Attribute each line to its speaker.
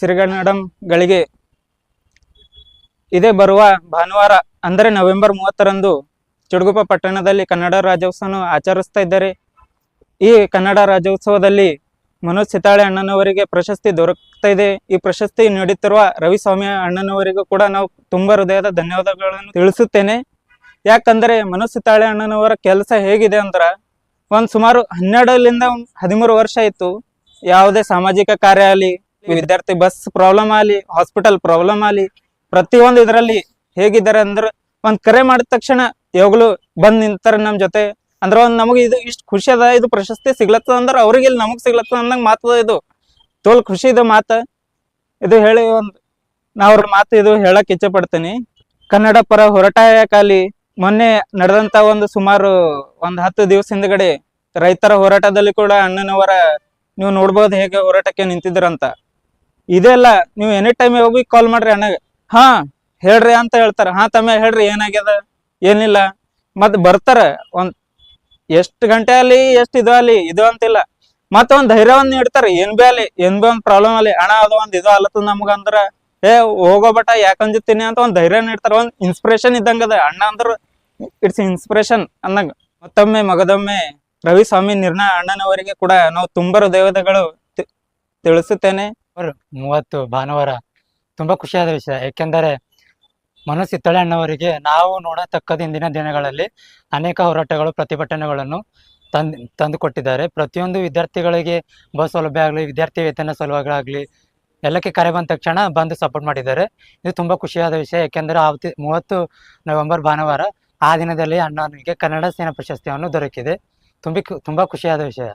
Speaker 1: ಸಿರಿಗನ್ನಡಂಗಳಿಗೆ ಇದೇ ಬರುವ ಭಾನುವಾರ, ಅಂದರೆ ನವೆಂಬರ್ ಮೂವತ್ತರಂದು, ಚಿಡುಗುಪ್ಪ ಪಟ್ಟಣದಲ್ಲಿ ಕನ್ನಡ ರಾಜ್ಯೋತ್ಸವ ಆಚರಿಸ್ತಾ ಇದ್ದಾರೆ. ಈ ಕನ್ನಡ ರಾಜ್ಯೋತ್ಸವದಲ್ಲಿ ಮನೋಜ್ ಸಿತಾಳೆ ಅಣ್ಣನವರಿಗೆ ಪ್ರಶಸ್ತಿ ದೊರಕ್ತಾ ಇದೆ. ಈ ಪ್ರಶಸ್ತಿ ನೀಡುತ್ತಿರುವ ರವಿಸ್ವಾಮಿ ಅಣ್ಣನವರಿಗೂ ಕೂಡ ನಾವು ತುಂಬ ಹೃದಯದ ಧನ್ಯವಾದಗಳನ್ನು ತಿಳಿಸುತ್ತೇನೆ. ಯಾಕಂದರೆ ಮನೋಜ್ ಸಿತಾಳೆ ಅಣ್ಣನವರ ಕೆಲಸ ಹೇಗಿದೆ ಅಂದ್ರೆ, ಒಂದು ಸುಮಾರು ಹನ್ನೆರಡರಿಂದ ಹದಿಮೂರು ವರ್ಷ ಆಯಿತು, ಯಾವುದೇ ಸಾಮಾಜಿಕ ಕಾರ್ಯ ಆಗಲಿ ವಿದ್ಯಾರ್ಥಿ ಬಸ್ ಪ್ರಾಬ್ಲಮ್ ಆಗಲಿ ಹಾಸ್ಪಿಟಲ್ ಪ್ರಾಬ್ಲಮ್ ಆಗಲಿ ಪ್ರತಿಯೊಂದು ಇದರಲ್ಲಿ ಹೇಗಿದ್ದಾರೆ ಅಂದ್ರೆ ಒಂದ್ ಕರೆ ಮಾಡಿದ ತಕ್ಷಣ ಯಾವಾಗಲೂ ಬಂದ್ ನಿಂತಾರ ನಮ್ಮ ಜೊತೆ. ಅಂದ್ರೆ ಒಂದ್ ನಮಗೆ ಇದು ಇಷ್ಟು ಖುಷಿ ಅದ, ಇದು ಪ್ರಶಸ್ತಿ ಸಿಗ್ಲತ್ತದ ಅಂದ್ರೆ ಅವ್ರಿಗೆ ಇಲ್ಲಿ ನಮಗ್ ಸಿಗ್ಲತ್ತದ ಅಂದಂಗ ಮಾತದ ಇದು. ತೋಲ್ ಖುಷಿ ಇದೆ ಮಾತ. ಇದು ಹೇಳಿ ಒಂದು, ನಾ ಅವ್ರ ಮಾತು ಇದು ಹೇಳಕ್ ಇಚ್ಛೆ ಪಡ್ತೀನಿ. ಕನ್ನಡ ಪರ ಹೋರಾಟ ಕಾಲಿ ಮೊನ್ನೆ ನಡೆದಂತ ಒಂದು ಸುಮಾರು ಒಂದ್ ಹತ್ತು ದಿವಸ ಹಿಂದ್ಗಡೆ ರೈತರ ಹೋರಾಟದಲ್ಲಿ ಕೂಡ ಅಣ್ಣನವರ, ನೀವು ನೋಡ್ಬೋದು ಹೇಗೆ ಹೋರಾಟಕ್ಕೆ ನಿಂತಿದ್ರಂತ. ಇದೆಲ್ಲ ನೀವು ಎನಿ ಟೈಮ್ ಹೋಗಿ ಕಾಲ್ ಮಾಡ್ರಿ ಅಣ್ಣಗೆ. ಹಾ, ಹೇಳ್ರಿ ಅಂತ ಹೇಳ್ತಾರ. ಹಾ ತಮ್ಮ, ಹೇಳ್ರಿ, ಏನಾಗ್ಯದ? ಏನಿಲ್ಲ. ಮತ್ ಬರ್ತಾರ ಒಂದ್ ಎಷ್ಟ್ ಗಂಟೆ ಅಲ್ಲಿ, ಎಷ್ಟ್ ಇದು ಅಲ್ಲಿ, ಇದು ಅಂತಿಲ್ಲ. ಮತ್ತ ಒಂದ್ ಧೈರ್ಯವನ್ನ ನೀಡ್ತಾರ. ಏನ್ ಬಿ ಅಲ್ಲಿ, ಏನ್ ಬಿ ಒಂದ್ ಪ್ರಾಬ್ಲಮ್ ಅಲ್ಲಿ. ಅಣ್ಣ, ಅದು ಒಂದ್ ಇದು ಅಲ್ಲತ್ತದ ನಮ್ಗ ಅಂದ್ರ, ಏ, ಹೋಗೋ ಬಟ ಯಾಕ್ ಅಂಜುತ್ತೀನಿ ಅಂತ ಒಂದ್ ಧೈರ್ಯ ನೀಡ್ತಾರ. ಒಂದ್ ಇನ್ಸ್ಪಿರೇಷನ್ ಇದ್ದಂಗ ಅದ. ಅಣ್ಣ ಅಂದ್ರ ಇಟ್ಸ್ ಇನ್ಸ್ಪಿರೇಷನ್ ಅನ್ನಂಗ. ಮತ್ತೊಮ್ಮೆ ಮಗದೊಮ್ಮೆ ರವಿ ಸ್ವಾಮಿ ನಿರ್ಣಯ ಅಣ್ಣನವರಿಗೆ ಕೂಡ ನಾವು ತುಂಬಾ ದೇವತೆಗಳು ತಿಳಿಸುತ್ತೇನೆ.
Speaker 2: ಮೂವತ್ತು ಭಾನುವಾರ ತುಂಬಾ ಖುಷಿಯಾದ ವಿಷಯ. ಏಕೆಂದರೆ ಮನೋಜ್ ಸಿತ್ತಳೆ ಅಣ್ಣವರಿಗೆ ನಾವು ನೋಡತಕ್ಕದ ಇಂದಿನ ದಿನಗಳಲ್ಲಿ ಅನೇಕ ಹೋರಾಟಗಳು, ಪ್ರತಿಭಟನೆಗಳನ್ನು ತಂದ್ ಕೊಟ್ಟಿದ್ದಾರೆ ಪ್ರತಿಯೊಂದು ವಿದ್ಯಾರ್ಥಿಗಳಿಗೆ ಬಸ್ ಸೌಲಭ್ಯ ಆಗಲಿ, ವಿದ್ಯಾರ್ಥಿ ವೇತನ ಸೌಲಭ್ಯಗಳಾಗಲಿ, ಎಲ್ಲಕ್ಕೆ ಕರೆ ಬಂದ ತಕ್ಷಣ ಬಂದು ಸಪೋರ್ಟ್ ಮಾಡಿದ್ದಾರೆ. ಇದು ತುಂಬಾ ಖುಷಿಯಾದ ವಿಷಯ. ಏಕೆಂದರೆ ಆವತ್ತಿ ಮೂವತ್ತು ನವೆಂಬರ್ ಭಾನುವಾರ ಆ ದಿನದಲ್ಲಿ ಅಣ್ಣನಿಗೆ ಕನ್ನಡ ಸೇನಾ ಪ್ರಶಸ್ತಿಯನ್ನು ದೊರಕಿದೆ. ತುಂಬಿ, ತುಂಬಾ ಖುಷಿಯಾದ ವಿಷಯ.